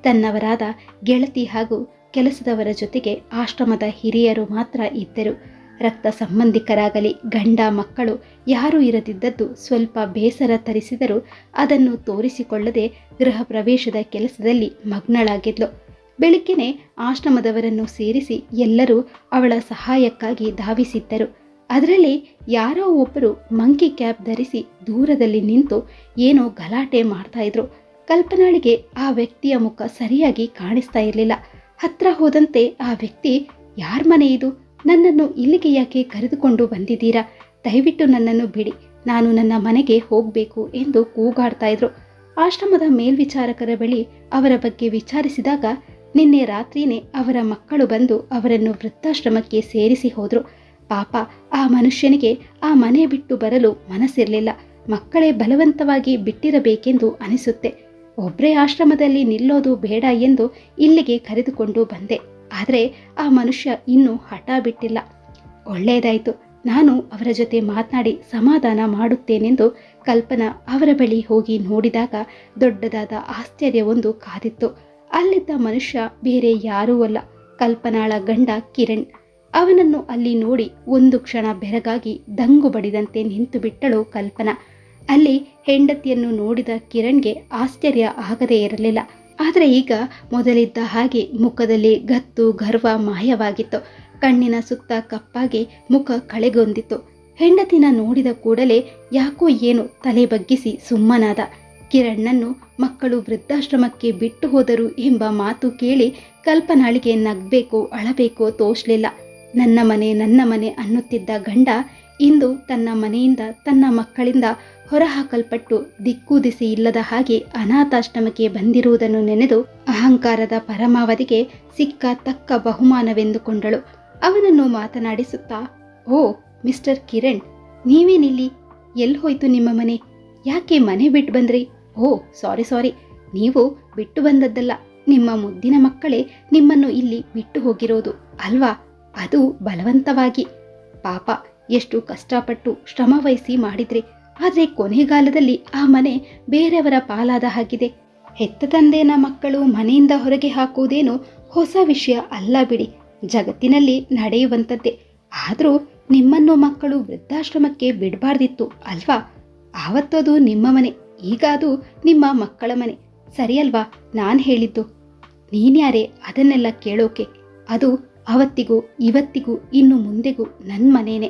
ತನ್ನವರಾದ ಗೆಳತಿ ಹಾಗೂ ಕೆಲಸದವರ ಜೊತೆಗೆ ಆಶ್ರಮದ ಹಿರಿಯರು ಮಾತ್ರ ಇದ್ದರು. ರಕ್ತ ಸಂಬಂಧಿಕರಾಗಲಿ, ಗಂಡ ಮಕ್ಕಳು ಯಾರೂ ಇರದಿದ್ದದ್ದು ಸ್ವಲ್ಪ ಬೇಸರ ತರಿಸಿದರೂ ಅದನ್ನು ತೋರಿಸಿಕೊಳ್ಳದೆ ಗೃಹ ಪ್ರವೇಶದ ಕೆಲಸದಲ್ಲಿ ಮಗ್ನಳಾಗಿದ್ಲು. ಬೆಳಿಗ್ಗೆನೆ ಆಶ್ರಮದವರನ್ನು ಸೇರಿಸಿ ಎಲ್ಲರೂ ಅವಳ ಸಹಾಯಕ್ಕಾಗಿ ಧಾವಿಸಿದ್ದರು. ಅದರಲ್ಲಿ ಯಾರೋ ಒಬ್ಬರು ಮಂಕಿ ಕ್ಯಾಪ್ ಧರಿಸಿ ದೂರದಲ್ಲಿ ನಿಂತು ಏನೋ ಗಲಾಟೆ ಮಾಡ್ತಾ ಇದ್ರು. ಕಲ್ಪನಾಳಿಗೆ ಆ ವ್ಯಕ್ತಿಯ ಮುಖ ಸರಿಯಾಗಿ ಕಾಣಿಸ್ತಾ ಇರಲಿಲ್ಲ. ಹತ್ರ ಹೋದಂತೆ ಆ ವ್ಯಕ್ತಿ, ಯಾರ ಮನೆ ಇದು? ನನ್ನನ್ನು ಇಲ್ಲಿಗೆ ಯಾಕೆ ಕರೆದುಕೊಂಡು ಬಂದಿದ್ದೀರಾ? ದಯವಿಟ್ಟು ನನ್ನನ್ನು ಬಿಡಿ. ನಾನು ನನ್ನ ಮನೆಗೆ ಹೋಗಬೇಕು ಎಂದು ಕೂಗಾಡ್ತಾ ಇದ್ರು. ಆಶ್ರಮದ ಮೇಲ್ವಿಚಾರಕರ ಬಳಿ ಅವರ ಬಗ್ಗೆ ವಿಚಾರಿಸಿದಾಗ ನಿನ್ನೆ ರಾತ್ರಿನೇ ಅವರ ಮಕ್ಕಳು ಬಂದು ಅವರನ್ನು ವೃದ್ಧಾಶ್ರಮಕ್ಕೆ ಸೇರಿಸಿ ಹೋದರು. ಪಾಪ, ಆ ಮನುಷ್ಯನಿಗೆ ಆ ಮನೆ ಬಿಟ್ಟು ಬರಲು ಮನಸ್ಸಿರಲಿಲ್ಲ. ಮಕ್ಕಳೇ ಬಲವಂತವಾಗಿ ಬಿಟ್ಟಿರಬೇಕೆಂದು ಅನಿಸುತ್ತೆ. ಒಬ್ಬರೇ ಆಶ್ರಮದಲ್ಲಿ ನಿಲ್ಲೋದು ಬೇಡ ಎಂದು ಇಲ್ಲಿಗೆ ಕರೆದುಕೊಂಡು ಬಂದೆ. ಆದರೆ ಆ ಮನುಷ್ಯ ಇನ್ನೂ ಹಠ ಬಿಟ್ಟಿಲ್ಲ. ಒಳ್ಳೆಯದಾಯಿತು. ನಾನು ಅವರ ಜೊತೆ ಮಾತನಾಡಿ ಸಮಾಧಾನ ಮಾಡುತ್ತೇನೆಂದು ಕಲ್ಪನಾ ಅವರ ಬಳಿ ಹೋಗಿ ನೋಡಿದಾಗ ದೊಡ್ಡದಾದ ಆಶ್ಚರ್ಯವೊಂದು ಕಾದಿತ್ತು. ಅಲ್ಲಿದ್ದ ಮನುಷ್ಯ ಬೇರೆ ಯಾರೂ ಅಲ್ಲ. ಕಲ್ಪನಾಳ ಗಂಡ ಕಿರಣ್. ಅವನನ್ನು ಅಲ್ಲಿ ನೋಡಿ ಒಂದು ಕ್ಷಣ ಬೆರಗಾಗಿ ದಂಗು ಬಡಿದಂತೆ ನಿಂತು ಬಿಟ್ಟಳು ಕಲ್ಪನಾ. ಅಲ್ಲಿ ಹೆಂಡತಿಯನ್ನು ನೋಡಿದ ಕಿರಣ್ಗೆ ಆಶ್ಚರ್ಯ ಆಗದೇ ಇರಲಿಲ್ಲ. ಆದರೆ ಈಗ ಮೊದಲಿದ್ದ ಹಾಗೆ ಮುಖದಲ್ಲಿ ಗತ್ತು, ಗರ್ವ ಮಾಯವಾಗಿತ್ತು. ಕಣ್ಣಿನ ಸುತ್ತ ಕಪ್ಪಾಗಿ ಮುಖ ಕಳೆಗೊಂದಿತ್ತು ಹೆಂಡತಿನ ನೋಡಿದ ಕೂಡಲೇ ಯಾಕೋ ಏನು ತಲೆ ಬಗ್ಗಿಸಿ ಸುಮ್ಮನಾದ. ಕಿರಣ್ಣನ್ನು ಮಕ್ಕಳು ವೃದ್ಧಾಶ್ರಮಕ್ಕೆ ಬಿಟ್ಟು ಹೋದರು ಎಂಬ ಮಾತು ಕೇಳಿ ಕಲ್ಪನಾಳಿಗೆ ನಗ್ಬೇಕೋ, ಅಳಬೇಕೋ ತೋಷ್ಲಿಲ್ಲ ನನ್ನ ಮನೆ ನನ್ನ ಮನೆ ಅನ್ನುತ್ತಿದ್ದ ಗಂಡ ಇಂದು ತನ್ನ ಮನೆಯಿಂದ ತನ್ನ ಮಕ್ಕಳಿಂದ ಹೊರಹಾಕಲ್ಪಟ್ಟು ದಿಕ್ಕು ದಿಸಿ ಇಲ್ಲದ ಹಾಗೆ ಅನಾಥಾಶ್ರಮಕ್ಕೆ ಬಂದಿರುವುದನ್ನು ನೆನೆದು ಅಹಂಕಾರದ ಪರಮಾವಧಿಗೆ ಸಿಕ್ಕ ತಕ್ಕ ಬಹುಮಾನವೆಂದುಕೊಂಡಳು. ಅವನನ್ನು ಮಾತನಾಡಿಸುತ್ತಾ, ಓ, ಮಿಸ್ಟರ್ ಕಿರಣ್, ನೀವೇನಿಲ್ಲಿ? ಎಲ್ಲಿ ಹೋಯ್ತು ನಿಮ್ಮ ಮನೆ? ಯಾಕೆ ಮನೆ ಬಿಟ್ಟು ಬಂದ್ರಿ? ಓ ಸಾರಿ ಸಾರಿ ನೀವು ಬಿಟ್ಟು ಬಂದದ್ದಲ್ಲ. ನಿಮ್ಮ ಮುದ್ದಿನ ಮಕ್ಕಳೇ ನಿಮ್ಮನ್ನು ಇಲ್ಲಿ ಬಿಟ್ಟು ಹೋಗಿರೋದು ಅಲ್ವಾ? ಅದು ಬಲವಂತವಾಗಿ. ಪಾಪ, ಎಷ್ಟು ಕಷ್ಟಪಟ್ಟು ಶ್ರಮವಹಿಸಿ ಮಾಡಿದ್ರಿ. ಆದರೆ ಕೊನೆಗಾಲದಲ್ಲಿ ಆ ಮನೆ ಬೇರೆಯವರ ಪಾಲಾದ ಹಾಗಿದೆ. ಹೆತ್ತ ತಂದೆನ ಮಕ್ಕಳು ಮನೆಯಿಂದ ಹೊರಗೆ ಹಾಕುವುದೇನು ಹೊಸ ವಿಷಯ ಅಲ್ಲ ಬಿಡಿ. ಜಗತ್ತಿನಲ್ಲಿ ನಡೆಯುವಂಥದ್ದೇ. ಆದರೂ ನಿಮ್ಮನ್ನು ಮಕ್ಕಳು ವೃದ್ಧಾಶ್ರಮಕ್ಕೆ ಬಿಡಬಾರ್ದಿತ್ತು ಅಲ್ವಾ? ಆವತ್ತದು ನಿಮ್ಮ ಮನೆ. ಈಗ ಅದು ನಿಮ್ಮ ಮಕ್ಕಳ ಮನೆ. ಸರಿಯಲ್ವಾ? ನಾನು ಹೇಳಿದ್ದು. ನೀನ್ಯಾರೇ ಅದನ್ನೆಲ್ಲ ಕೇಳೋಕೆ? ಅದು ಅವತ್ತಿಗೂ, ಇವತ್ತಿಗೂ, ಇನ್ನು ಮುಂದೆಗೂ ನನ್ನ ಮನೇನೆ.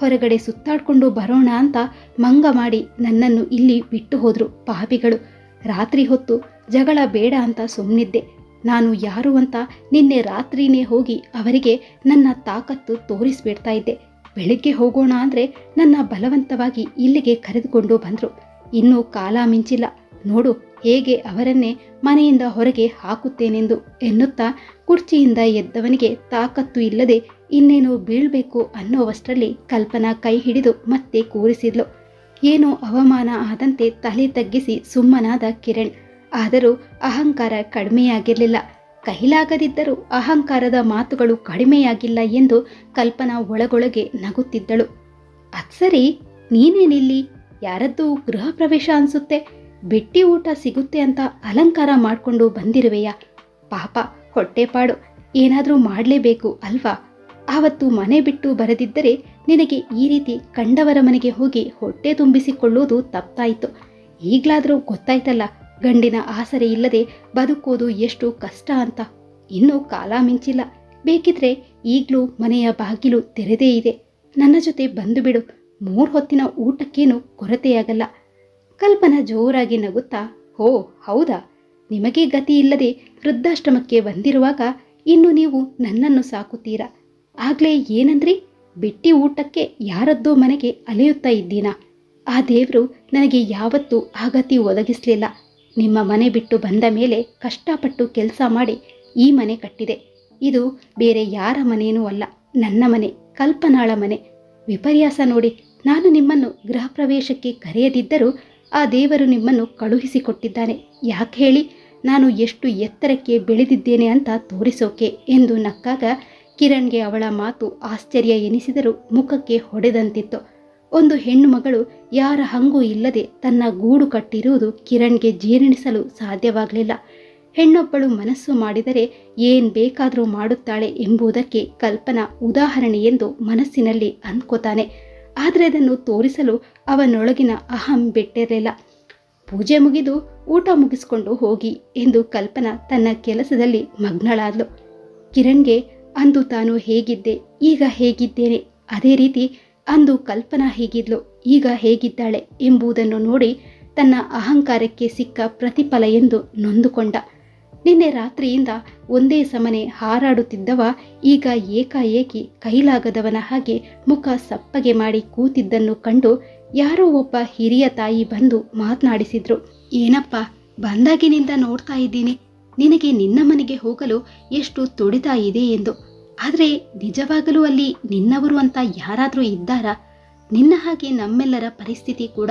ಹೊರಗಡೆ ಸುತ್ತಾಡ್ಕೊಂಡು ಬರೋಣ ಅಂತ ಮಂಗ ಮಾಡಿ ನನ್ನನ್ನು ಇಲ್ಲಿ ಬಿಟ್ಟು ಹೋದ್ರು ಪಾಪಿಗಳು. ರಾತ್ರಿ ಹೊತ್ತು ಜಗಳ ಬೇಡ ಅಂತ ಸುಮ್ಮನಿದ್ದೆ ನಾನು ಯಾರು ಅಂತ ನಿನ್ನೆ ರಾತ್ರಿನೇ ಹೋಗಿ ಅವರಿಗೆ ನನ್ನ ತಾಕತ್ತು ತೋರಿಸ್ಬಿಡ್ತಾ ಇದ್ದೆ. ಬೆಳಿಗ್ಗೆ ಹೋಗೋಣ ಅಂದರೆ ನನ್ನ ಬಲವಂತವಾಗಿ ಇಲ್ಲಿಗೆ ಕರೆದುಕೊಂಡು ಬಂದರು. ಇನ್ನೂ ಕಾಲ ಮಿಂಚಿಲ್ಲ. ನೋಡು, ಹೇಗೆ ಅವರನ್ನೇ ಮನೆಯಿಂದ ಹೊರಗೆ ಹಾಕುತ್ತೇನೆಂದು ಎನ್ನುತ್ತಾ ಕುರ್ಚಿಯಿಂದ ಎದ್ದವನಿಗೆ ತಾಕತ್ತು ಇಲ್ಲದೆ ಇನ್ನೇನು ಬೀಳ್ಬೇಕು ಅನ್ನೋವಷ್ಟರಲ್ಲಿ ಕಲ್ಪನಾ ಕೈ ಹಿಡಿದು ಮತ್ತೆ ಕೂರಿಸಿದ್ಲು. ಏನೋ ಅವಮಾನ ಆದಂತೆ ತಲೆ ತಗ್ಗಿಸಿ ಸುಮ್ಮನಾದ ಕಿರಣ್. ಆದರೂ ಅಹಂಕಾರ ಕಡಿಮೆಯಾಗಿರಲಿಲ್ಲ. ಕೈಲಾಗದಿದ್ದರೂ ಅಹಂಕಾರದ ಮಾತುಗಳು ಕಡಿಮೆಯಾಗಿಲ್ಲ ಎಂದು ಕಲ್ಪನಾ ಒಳಗೊಳಗೆ ನಗುತ್ತಿದ್ದಳು. ಅಕ್ಸರಿ ನೀನೇನಿಲ್ಲಿ? ಯಾರದ್ದು ಗೃಹ ಪ್ರವೇಶ ಅನ್ಸುತ್ತೆ? ಬಿಟ್ಟಿ ಊಟ ಸಿಗುತ್ತೆ ಅಂತ ಅಲಂಕಾರ ಮಾಡಿಕೊಂಡು ಬಂದಿರುವೆಯಾ? ಪಾಪ ಹೊಟ್ಟೆಪಾಡು ಏನಾದರೂ ಮಾಡಲೇಬೇಕು ಅಲ್ವಾ? ಆವತ್ತು ಮನೆ ಬಿಟ್ಟು ಬರೆದಿದ್ದರೆ ನಿನಗೆ ಈ ರೀತಿ ಕಂಡವರ ಮನೆಗೆ ಹೋಗಿ ಹೊಟ್ಟೆ ತುಂಬಿಸಿಕೊಳ್ಳುವುದು ತಪ್ಪಾಯಿತು. ಈಗಲಾದರೂ ಗೊತ್ತಾಯ್ತಲ್ಲ, ಗಂಡಿನ ಆಸರೆ ಇಲ್ಲದೆ ಬದುಕೋದು ಎಷ್ಟು ಕಷ್ಟ ಅಂತ. ಇನ್ನೂ ಕಾಲ ಮಿಂಚಿಲ್ಲ. ಬೇಕಿದ್ರೆ ಈಗಲೂ ಮನೆಯ ಬಾಗಿಲು ತೆರೆದೇ ಇದೆ. ನನ್ನ ಜೊತೆ ಬಂದು ಬಿಡು. ಮೂರು ಹೊತ್ತಿನ ಊಟಕ್ಕೇನು ಕೊರತೆಯಾಗಲ್ಲ. ಕಲ್ಪನಾ ಜೋರಾಗಿ ನಗುತ್ತಾ, ಹೋ, ಹೌದಾ? ನಿಮಗೆ ಗತಿ ಇಲ್ಲದೆ ವೃದ್ಧಾಶ್ರಮಕ್ಕೆ ಬಂದಿರುವಾಗ ಇನ್ನು ನೀವು ನನ್ನನ್ನು ಸಾಕುತ್ತೀರಾ? ಆಗ್ಲೇ ಏನಂದ್ರಿ? ಬಿಟ್ಟಿ ಊಟಕ್ಕೆ ಯಾರದ್ದೋ ಮನೆಗೆ ಅಲೆಯುತ್ತಾ ಇದ್ದೀನಾ? ಆ ದೇವರು ನನಗೆ ಯಾವತ್ತೂ ಆ ಗತಿ ಒದಗಿಸಲಿಲ್ಲ. ನಿಮ್ಮ ಮನೆ ಬಿಟ್ಟು ಬಂದ ಮೇಲೆ ಕಷ್ಟಪಟ್ಟು ಕೆಲಸ ಮಾಡಿ ಈ ಮನೆ ಕಟ್ಟಿದೆ. ಇದು ಬೇರೆ ಯಾರ ಮನೇನೂ ಅಲ್ಲ. ನನ್ನ ಮನೆ, ಕಲ್ಪನಾಳ ಮನೆ. ವಿಪರ್ಯಾಸ ನೋಡಿ ನಾನು ನಿಮ್ಮನ್ನು ಗೃಹ ಪ್ರವೇಶಕ್ಕೆ ಕರೆಯದಿದ್ದರೂ ಆ ದೇವರು ನಿಮ್ಮನ್ನು ಕಳುಹಿಸಿಕೊಟ್ಟಿದ್ದಾನೆ. ಯಾಕೆ ಹೇಳಿ, ನಾನು ಎಷ್ಟು ಎತ್ತರಕ್ಕೆ ಬೆಳೆದಿದ್ದೇನೆ ಅಂತ ತೋರಿಸೋಕೆ ಎಂದು ನಕ್ಕಾಗ ಕಿರಣ್ಗೆ ಅವಳ ಮಾತು ಆಶ್ಚರ್ಯ ಎನಿಸಿದರೂ ಮುಖಕ್ಕೆ ಹೊಡೆದಂತಿತ್ತು. ಒಂದು ಹೆಣ್ಣು ಮಗಳು ಯಾರ ಹಂಗೂ ಇಲ್ಲದೆ ತನ್ನ ಗೂಡು ಕಟ್ಟಿರುವುದು ಕಿರಣ್ಗೆ ಜೀರ್ಣಿಸಲು ಸಾಧ್ಯವಾಗಲಿಲ್ಲ. ಹೆಣ್ಣೊಬ್ಬಳು ಮನಸ್ಸು ಮಾಡಿದರೆ ಏನ್ ಬೇಕಾದರೂ ಮಾಡುತ್ತಾಳೆ ಎಂಬುದಕ್ಕೆ ಕಲ್ಪನಾ ಉದಾಹರಣೆ ಎಂದು ಮನಸ್ಸಿನಲ್ಲಿ ಅಂದ್ಕೋತಾನೆ. ಆದರೆ ಅದನ್ನು ತೋರಿಸಲು ಅವನೊಳಗಿನ ಅಹಂ ಬಿಟ್ಟಿರಲಿಲ್ಲ. ಪೂಜೆ ಮುಗಿದು ಊಟ ಮುಗಿಸ್ಕೊಂಡು ಹೋಗಿ ಎಂದು ಕಲ್ಪನಾ ತನ್ನ ಕೆಲಸದಲ್ಲಿ ಮಗ್ನಳಾದ್ಲು. ಕಿರಣ್ಗೆ, ಅಂದು ತಾನು ಹೇಗಿದ್ದೆ? ಈಗ ಹೇಗಿದ್ದೇನೆ? ಅದೇ ರೀತಿ ಅಂದು ಕಲ್ಪನಾ ಹೇಗಿದ್ಲು. ಈಗ ಹೇಗಿದ್ದಾಳೆ? ಎಂಬುದನ್ನು ನೋಡಿ ತನ್ನ ಅಹಂಕಾರಕ್ಕೆ ಸಿಕ್ಕ ಪ್ರತಿಫಲ ಎಂದು ನೊಂದುಕೊಂಡ. ನಿನ್ನೆ ರಾತ್ರಿಯಿಂದ ಒಂದೇ ಸಮನೆ ಹಾರಾಡುತ್ತಿದ್ದವ ಈಗ ಏಕಾಏಕಿ ಕೈಲಾಗದವನ ಹಾಗೆ ಮುಖ ಸಪ್ಪಗೆ ಮಾಡಿ ಕೂತಿದ್ದನ್ನು ಕಂಡು ಯಾರೋ ಒಬ್ಬ ಹಿರಿಯ ತಾಯಿ ಬಂದು ಮಾತನಾಡಿಸಿದ್ರು. ಏನಪ್ಪ, ಬಂದಾಗಿನಿಂದ ನೋಡ್ತಾ ಇದ್ದೀನಿ. ನಿನಗೆ ನಿನ್ನ ಮನೆಗೆ ಹೋಗಲು ಎಷ್ಟು ತುಡಿತ ಇದೆ ಎಂದು. ಆದರೆ ನಿಜವಾಗಲೂ ಅಲ್ಲಿ ನಿನ್ನವರು ಅಂತ ಯಾರಾದರೂ ಇದ್ದಾರಾ? ನಿನ್ನ ಹಾಗೆ ನಮ್ಮೆಲ್ಲರ ಪರಿಸ್ಥಿತಿ ಕೂಡ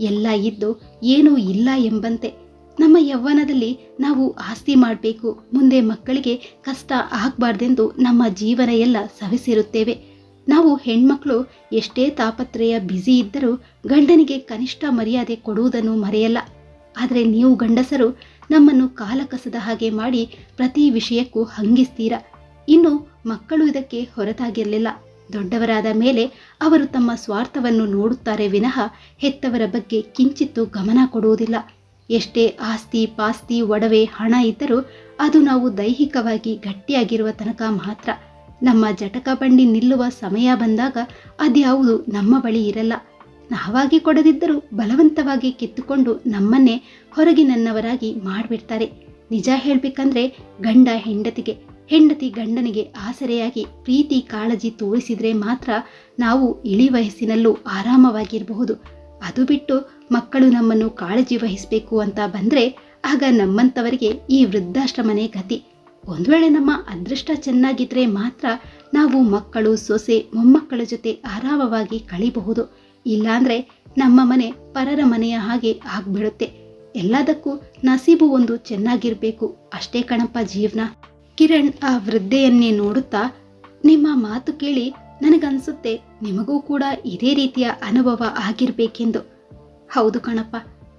ಎಲ್ಲ ಇದ್ದು ಏನೂ ಇಲ್ಲ ಎಂಬಂತೆ. ನಮ್ಮ ಯೌವನದಲ್ಲಿ ನಾವು ಆಸ್ತಿ ಮಾಡಬೇಕು, ಮುಂದೆ ಮಕ್ಕಳಿಗೆ ಕಷ್ಟ ಆಗಬಾರ್ದೆಂದು ನಮ್ಮ ಜೀವನ ಎಲ್ಲ ಸವಿಸಿರುತ್ತೇವೆ. ನಾವು ಹೆಣ್ಮಕ್ಳು ಎಷ್ಟೇ ತಾಪತ್ರಯ ಬ್ಯುಸಿ ಇದ್ದರೂ ಗಂಡನಿಗೆ ಕನಿಷ್ಠ ಮರ್ಯಾದೆ ಕೊಡುವುದನ್ನು ಮರೆಯಲ್ಲ. ಆದರೆ ನೀವು ಗಂಡಸರು, ನಮ್ಮನ್ನು ಕಾಲಕಸದ ಹಾಗೆ ಮಾಡಿ ಪ್ರತಿ ವಿಷಯಕ್ಕೂ ಹಂಗಿಸ್ತೀರ? ಇನ್ನು ಮಕ್ಕಳು ಇದಕ್ಕೆ ಹೊರತಾಗಿರಲಿಲ್ಲ. ದೊಡ್ಡವರಾದ ಮೇಲೆ ಅವರು ತಮ್ಮ ಸ್ವಾರ್ಥವನ್ನು ನೋಡುತ್ತಾರೆ ವಿನಃ ಹೆತ್ತವರ ಬಗ್ಗೆ ಕಿಂಚಿತ್ತು ಗಮನ ಕೊಡುವುದಿಲ್ಲ. ಎಷ್ಟೇ ಆಸ್ತಿ ಪಾಸ್ತಿ ಒಡವೆ ಹಣ ಇದ್ದರೂ ಅದು ನಾವು ದೈಹಿಕವಾಗಿ ಗಟ್ಟಿಯಾಗಿರುವ ತನಕ ಮಾತ್ರ. ನಮ್ಮ ಜಟಕ ಬಂಡಿ ನಿಲ್ಲುವ ಸಮಯ ಬಂದಾಗ ಅದ್ಯಾವುದು ನಮ್ಮ ಬಳಿ ಇರಲ್ಲ. ನಾವಾಗಿ ಕೊಡದಿದ್ದರೂ ಬಲವಂತವಾಗಿ ಕಿತ್ತುಕೊಂಡು ನಮ್ಮನ್ನೇ ಹೊರಗಿನನ್ನವರಾಗಿ ಮಾಡಿಬಿಡ್ತಾರೆ. ನಿಜ ಹೇಳಬೇಕಂದ್ರೆ ಗಂಡ ಹೆಂಡತಿಗೆ, ಹೆಂಡತಿ ಗಂಡನಿಗೆ ಆಸರೆಯಾಗಿ ಪ್ರೀತಿ ಕಾಳಜಿ ತೋರಿಸಿದ್ರೆ ಮಾತ್ರ ನಾವು ಇಳಿ ವಯಸ್ಸಿನಲ್ಲೂ ಆರಾಮವಾಗಿರಬಹುದು. ಅದು ಬಿಟ್ಟು ಮಕ್ಕಳು ನಮ್ಮನ್ನು ಕಾಳಜಿ ವಹಿಸಬೇಕು ಅಂತ ಬಂದ್ರೆ ಆಗ ನಮ್ಮಂಥವರಿಗೆ ಈ ವೃದ್ಧಾಶ್ರಮನೇ ಗತಿ. ಒಂದು ವೇಳೆ ನಮ್ಮ ಅದೃಷ್ಟ ಚೆನ್ನಾಗಿದ್ರೆ ಮಾತ್ರ ನಾವು ಮಕ್ಕಳು, ಸೊಸೆ, ಮೊಮ್ಮಕ್ಕಳ ಜೊತೆ ಆರಾಮವಾಗಿ ಕಳಿಬಹುದು. ಇಲ್ಲಾಂದರೆ ನಮ್ಮ ಮನೆ ಪರರ ಮನೆಯ ಹಾಗೆ ಆಗ್ಬಿಡುತ್ತೆ. ಎಲ್ಲದಕ್ಕೂ ನಸೀಬು ಒಂದು ಚೆನ್ನಾಗಿರಬೇಕು. ಅಷ್ಟೇ ಕಣಪ್ಪ ಜೀವನ. ಕಿರಣ್ ಆ ವೃದ್ಧೆಯನ್ನೇ ನೋಡುತ್ತಾ ನಿಮ್ಮ ಮಾತು ಕೇಳಿ ನನಗನ್ಸುತ್ತೆ ನಿಮಗೂ ಕೂಡ ಇದೇ ರೀತಿಯ ಅನುಭವ ಆಗಿರಬೇಕೆಂದು. ಹೌದು ಕಣಪ್ಪ,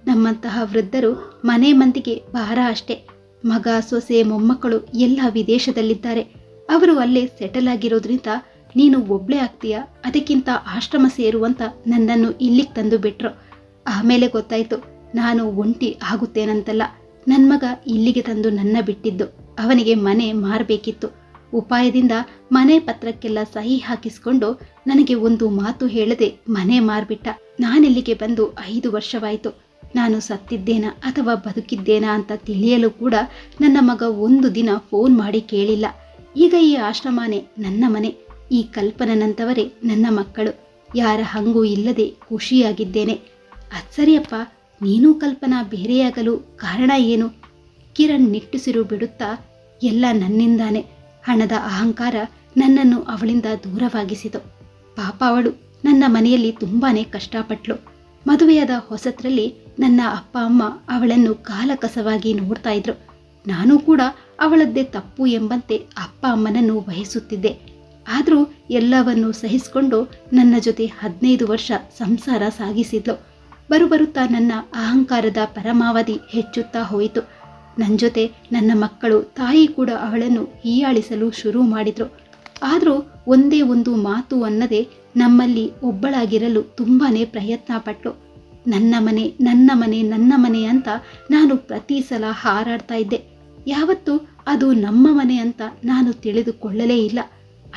ನಮ್ಮಂತಹ ವೃದ್ಧರು ಮನೆ ಮಂದಿಗೆ ಭಾರ ಅಷ್ಟೇ. ಮಗ, ಸೊಸೆ, ಮೊಮ್ಮಕ್ಕಳು ಎಲ್ಲ ವಿದೇಶದಲ್ಲಿದ್ದಾರೆ. ಅವರು ಅಲ್ಲೇ ಸೆಟಲ್ ಆಗಿರೋದ್ರಿಂದ ನೀನು ಒಬ್ಳೆ ಆಗ್ತೀಯ? ಅದಕ್ಕಿಂತ ಆಶ್ರಮ ಸೇರುವಂತ ನನ್ನನ್ನು ಇಲ್ಲಿಗೆ ತಂದು ಬಿಟ್ರು ಆಮೇಲೆ ಗೊತ್ತಾಯ್ತು, ನಾನು ಒಂಟಿ ಆಗುತ್ತೇನಂತಲ್ಲ. ನನ್ನ ಮಗ ಇಲ್ಲಿಗೆ ತಂದು ನನ್ನ ಬಿಟ್ಟಿದ್ದು. ಅವನಿಗೆ ಮನೆ ಮಾರಬೇಕಿತ್ತು. ಉಪಾಯದಿಂದ ಮನೆ ಪತ್ರಕ್ಕೆಲ್ಲ ಸಹಿ ಹಾಕಿಸಿಕೊಂಡು ನನಗೆ ಒಂದು ಮಾತು ಹೇಳದೆ ಮನೆ ಮಾರ್ಬಿಟ್ಟ. ನಾನಿಲ್ಲಿಗೆ ಬಂದು ಐದು ವರ್ಷವಾಯಿತು. ನಾನು ಸತ್ತಿದ್ದೇನಾ ಅಥವಾ ಬದುಕಿದ್ದೇನಾ ಅಂತ ತಿಳಿಯಲು ಕೂಡ ನನ್ನ ಮಗ ಒಂದು ದಿನ ಫೋನ್ ಮಾಡಿ ಕೇಳಿಲ್ಲ. ಈಗ ಈ ಆಶ್ರಮನೇ ನನ್ನ ಮನೆ. ಈ ಕಲ್ಪನನಂತವರೇ ನನ್ನ ಮಕ್ಕಳು. ಯಾರ ಹಂಗೂ ಇಲ್ಲದೆ ಖುಷಿಯಾಗಿದ್ದೇನೆ. ಅಚ್ಚರಿಯಪ್ಪ ನೀನು ಕಲ್ಪನಾ ಬೇರೆಯಾಗಲು ಕಾರಣ ಏನು? ಕಿರಣ್ ನಿಟ್ಟುಸಿರು ಬಿಡುತ್ತಾ, ಎಲ್ಲ ನನ್ನಿಂದಾನೆ. ಹಣದ ಅಹಂಕಾರ ನನ್ನನ್ನು ಅವಳಿಂದ ದೂರವಾಗಿಸಿತು. ಪಾಪ ಅವಳು ನನ್ನ ಮನೆಯಲ್ಲಿ ತುಂಬಾನೇ ಕಷ್ಟಪಟ್ಲು. ಮದುವೆಯಾದ ಹೊಸತ್ರಲ್ಲಿ ನನ್ನ ಅಪ್ಪ ಅಮ್ಮ ಅವಳನ್ನು ಕಾಲಕಸವಾಗಿ ನೋಡ್ತಾ ಇದ್ರು. ನಾನು ಕೂಡ ಅವಳದ್ದೇ ತಪ್ಪು ಎಂಬಂತೆ ಅಪ್ಪ ಅಮ್ಮನನ್ನು ವಹಿಸುತ್ತಿದ್ದೆ. ಆದರೂ ಎಲ್ಲವನ್ನು ಸಹಿಸಿಕೊಂಡು ನನ್ನ ಜೊತೆ ಹದಿನೈದು ವರ್ಷ ಸಂಸಾರ ಸಾಗಿಸಿದ್ಲು. ಬರುಬರುತ್ತಾ ನನ್ನ ಅಹಂಕಾರದ ಪರಮಾವಧಿ ಹೆಚ್ಚುತ್ತಾ ಹೋಯಿತು. ನನ್ನ ಜೊತೆ ನನ್ನ ಮಕ್ಕಳು, ತಾಯಿ ಕೂಡ ಅವಳನ್ನು ಹೀಯಾಳಿಸಲು ಶುರು ಮಾಡಿದ್ರು. ಆದರೂ ಒಂದೇ ಒಂದು ಮಾತು ಅನ್ನದೆ ನಮ್ಮಲ್ಲಿ ಒಬ್ಬಳಾಗಿರಲು ತುಂಬಾನೇ ಪ್ರಯತ್ನ ಪಟ್ಟು ನನ್ನ ಮನೆ ನನ್ನ ಮನೆ ನನ್ನ ಮನೆ ಅಂತ ನಾನು ಪ್ರತಿ ಸಲ ಹಾರಾಡ್ತಾ ಇದ್ದೆ. ಯಾವತ್ತೂ ಅದು ನಮ್ಮ ಮನೆ ಅಂತ ನಾನು ತಿಳಿದುಕೊಳ್ಳಲೇ ಇಲ್ಲ.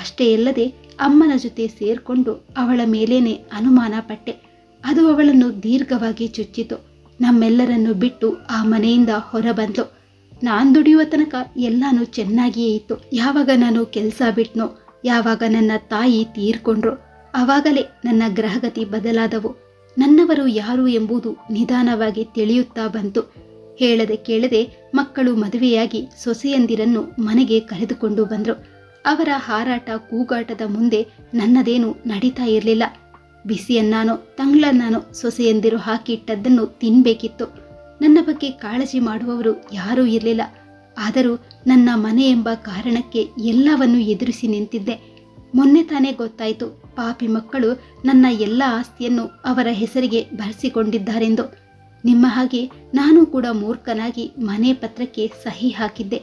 ಅಷ್ಟೇ ಅಲ್ಲದೆ ಅಮ್ಮನ ಜೊತೆ ಸೇರಿಕೊಂಡು ಅವಳ ಮೇಲೇನೆ ಅನುಮಾನ ಪಟ್ಟೆ. ಅದು ಅವಳನ್ನು ದೀರ್ಘವಾಗಿ ಚುಚ್ಚಿತು. ನಮ್ಮೆಲ್ಲರನ್ನು ಬಿಟ್ಟು ಆ ಮನೆಯಿಂದ ಹೊರಬಂದ್ಲು. ನಾನು ದುಡಿಯುವ ತನಕ ಎಲ್ಲನೂ ಚೆನ್ನಾಗಿಯೇ ಇತ್ತು. ಯಾವಾಗ ನಾನು ಕೆಲಸ ಬಿಟ್ನೋ, ಯಾವಾಗ ನನ್ನ ತಾಯಿ ತೀರ್ಕೊಂಡ್ರು ಆವಾಗಲೇ ನನ್ನ ಗ್ರಹಗತಿ ಬದಲಾದವು. ನನ್ನವರು ಯಾರು ಎಂಬುದು ನಿಧಾನವಾಗಿ ತಿಳಿಯುತ್ತಾ ಬಂತು. ಹೇಳದೆ ಕೇಳದೆ ಮಕ್ಕಳು ಮದುವೆಯಾಗಿ ಸೊಸೆಯಂದಿರನ್ನು ಮನೆಗೆ ಕರೆದುಕೊಂಡು ಬಂದ್ರು. ಅವರ ಹಾರಾಟ, ಕೂಗಾಟದ ಮುಂದೆ ನನ್ನದೇನು ನಡೀತಾ ಇರಲಿಲ್ಲ. ಬಿಸಿಯನ್ನಾನೋ ತಂಗ್ಳನ್ನಾನೋ ಸೊಸೆಯಂದಿರು ಹಾಕಿಟ್ಟದ್ದನ್ನು ತಿನ್ಬೇಕಿತ್ತು. ನನ್ನ ಬಗ್ಗೆ ಕಾಳಜಿ ಮಾಡುವವರು ಯಾರೂ ಇರಲಿಲ್ಲ. ಆದರೂ ನನ್ನ ಮನೆ ಎಂಬ ಕಾರಣಕ್ಕೆ ಎಲ್ಲವನ್ನು ಎದುರಿಸಿ ನಿಂತಿದ್ದೆ. ಮೊನ್ನೆ ತಾನೇ ಗೊತ್ತಾಯಿತು, ಪಾಪಿ ಮಕ್ಕಳು ನನ್ನ ಎಲ್ಲ ಆಸ್ತಿಯನ್ನು ಅವರ ಹೆಸರಿಗೆ ಬರೆಸಿಕೊಂಡಿದ್ದಾರೆಂದು ನಿಮ್ಮ ಹಾಗೆ ನಾನು ಕೂಡ ಮೂರ್ಖನಾಗಿ ಮನೆ ಪತ್ರಕ್ಕೆ ಸಹಿ ಹಾಕಿದ್ದೆ.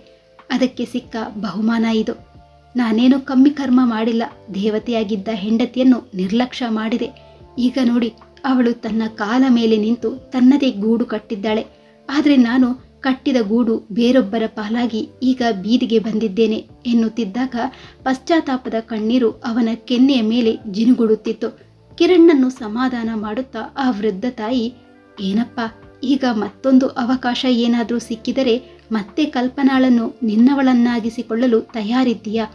ಅದಕ್ಕೆ ಸಿಕ್ಕ ಬಹುಮಾನ ಇದು. ನಾನೇನು ಕಮ್ಮಿ ಕರ್ಮ ಮಾಡಿಲ್ಲ. ದೇವತೆಯಾಗಿದ್ದ ಹೆಂಡತಿಯನ್ನು ನಿರ್ಲಕ್ಷ್ಯ ಮಾಡಿದೆ. ಈಗ ನೋಡಿ, ಅವಳು ತನ್ನ ಕಾಲ ಮೇಲೆ ನಿಂತು ತನ್ನದೇ ಗೂಡು ಕಟ್ಟಿದ್ದಾಳೆ. ಆದರೆ ನಾನು ಕಟ್ಟಿದ ಗೂಡು ಬೇರೊಬ್ಬರ ಪಾಲಾಗಿ ಈಗ ಬೀದಿಗೆ ಬಂದಿದ್ದೇನೆ ಎನ್ನುತ್ತಿದ್ದಾಗ ಪಶ್ಚಾತ್ತಾಪದ ಕಣ್ಣೀರು ಅವನ ಕೆನ್ನೆಯ ಮೇಲೆ ಜಿನುಗುಡುತ್ತಿತ್ತು. ಕಿರಣ್ಣನ್ನು ಸಮಾಧಾನ ಮಾಡುತ್ತಾ ಆ ವೃದ್ಧ ತಾಯಿ, ಏನಪ್ಪ, ಈಗ ಮತ್ತೊಂದು ಅವಕಾಶ ಏನಾದರೂ ಸಿಕ್ಕಿದರೆ ಮತ್ತೆ ಕಲ್ಪನಾಳನ್ನು ನಿನ್ನವಳನ್ನಾಗಿಸಿಕೊಳ್ಳಲು ತಯಾರಿದ್ದೀಯಾ?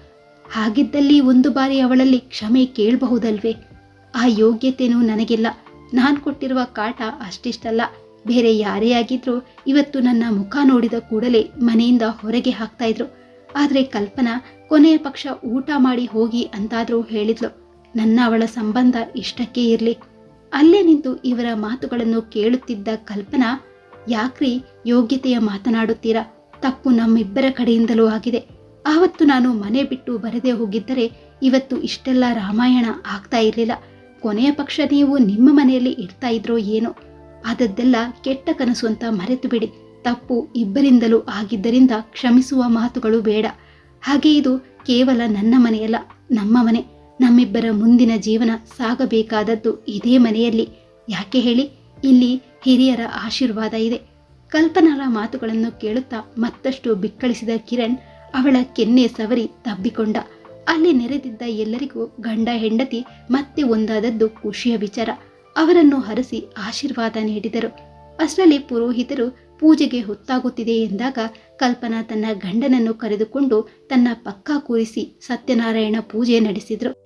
ಹಾಗಿದ್ದಲ್ಲಿ ಒಂದು ಬಾರಿ ಅವಳಲ್ಲಿ ಕ್ಷಮೆ ಕೇಳಬಹುದಲ್ವೇ? ಆ ಯೋಗ್ಯತೆನೂ ನನಗಿಲ್ಲ. ನಾನು ಕೊಟ್ಟಿರುವ ಕಾಟ ಅಷ್ಟಿಷ್ಟಲ್ಲ. ಬೇರೆ ಯಾರೇ ಆಗಿದ್ರೂ ಇವತ್ತು ನನ್ನ ಮುಖ ನೋಡಿದ ಕೂಡಲೇ ಮನೆಯಿಂದ ಹೊರಗೆ ಹಾಕ್ತಾ ಇದ್ರು. ಆದ್ರೆ ಕಲ್ಪನಾ ಕೊನೆಯ ಪಕ್ಷ ಊಟ ಮಾಡಿ ಹೋಗಿ ಅಂತಾದರೂ ಹೇಳಿದ್ಲು. ನನ್ನ ಅವಳ ಸಂಬಂಧ ಇಷ್ಟಕ್ಕೆ ಇರಲಿ. ಅಲ್ಲೇ ನಿಂತು ಇವರ ಮಾತುಗಳನ್ನು ಕೇಳುತ್ತಿದ್ದ ಕಲ್ಪನಾ ಯಾಕ್ರಿ ಯೋಗ್ಯತೆಯ ಮಾತನಾಡುತ್ತೀರಾ? ತಪ್ಪು ನಮ್ಮಿಬ್ಬರ ಕಡೆಯಿಂದಲೂ ಆಗಿದೆ. ಆವತ್ತು ನಾನು ಮನೆ ಬಿಟ್ಟು ಬರದೆ ಹೋಗಿದ್ದರೆ ಇವತ್ತು ಇಷ್ಟೆಲ್ಲ ರಾಮಾಯಣ ಆಗ್ತಾ ಇರಲಿಲ್ಲ. ಕೊನೆಯ ಪಕ್ಷ ನೀವು ನಿಮ್ಮ ಮನೆಯಲ್ಲಿ ಇರ್ತಾ ಇದ್ರೋ ಏನೋ. ಆದದ್ದೆಲ್ಲ ಕೆಟ್ಟ ಕನಸು ಅಂತ ಮರೆತು ಬಿಡಿ ತಪ್ಪು ಇಬ್ಬರಿಂದಲೂ ಆಗಿದ್ದರಿಂದ ಕ್ಷಮಿಸುವ ಮಾತುಗಳು ಬೇಡ. ಹಾಗೆ ಇದು ಕೇವಲ ನನ್ನ ಮನೆಯಲ್ಲ, ನಮ್ಮ ಮನೆ. ನಮ್ಮಿಬ್ಬರ ಮುಂದಿನ ಜೀವನ ಸಾಗಬೇಕಾದದ್ದು ಇದೇ ಮನೆಯಲ್ಲಿ. ಯಾಕೆ ಹೇಳಿ? ಇಲ್ಲಿ ಹಿರಿಯರ ಆಶೀರ್ವಾದ ಇದೆ. ಕಲ್ಪನಾರ ಮಾತುಗಳನ್ನು ಕೇಳುತ್ತಾ ಮತ್ತಷ್ಟು ಬಿಕ್ಕಳಿಸಿದ ಕಿರಣ್ ಅವಳ ಕೆನ್ನೆ ಸವರಿ ತಬ್ಬಿಕೊಂಡ. ಅಲ್ಲಿ ನೆರೆದಿದ್ದ ಎಲ್ಲರಿಗೂ ಗಂಡ ಹೆಂಡತಿ ಮತ್ತೆ ಒಂದಾದದ್ದು ಖುಷಿಯ ವಿಚಾರ. ಅವರನ್ನು ಹರಸಿ ಆಶೀರ್ವಾದ ನೀಡಿದರು. ಅಷ್ಟರಲ್ಲಿ ಪುರೋಹಿತರು ಪೂಜೆಗೆ ಹೊತ್ತಾಗುತ್ತಿದೆ ಎಂದಾಗ ಕಲ್ಪನಾ ತನ್ನ ಗಂಡನನ್ನು ಕರೆದುಕೊಂಡು ತನ್ನ ಪಕ್ಕ ಕೂರಿಸಿ ಸತ್ಯನಾರಾಯಣ ಪೂಜೆ ನಡೆಸಿದ್ರು.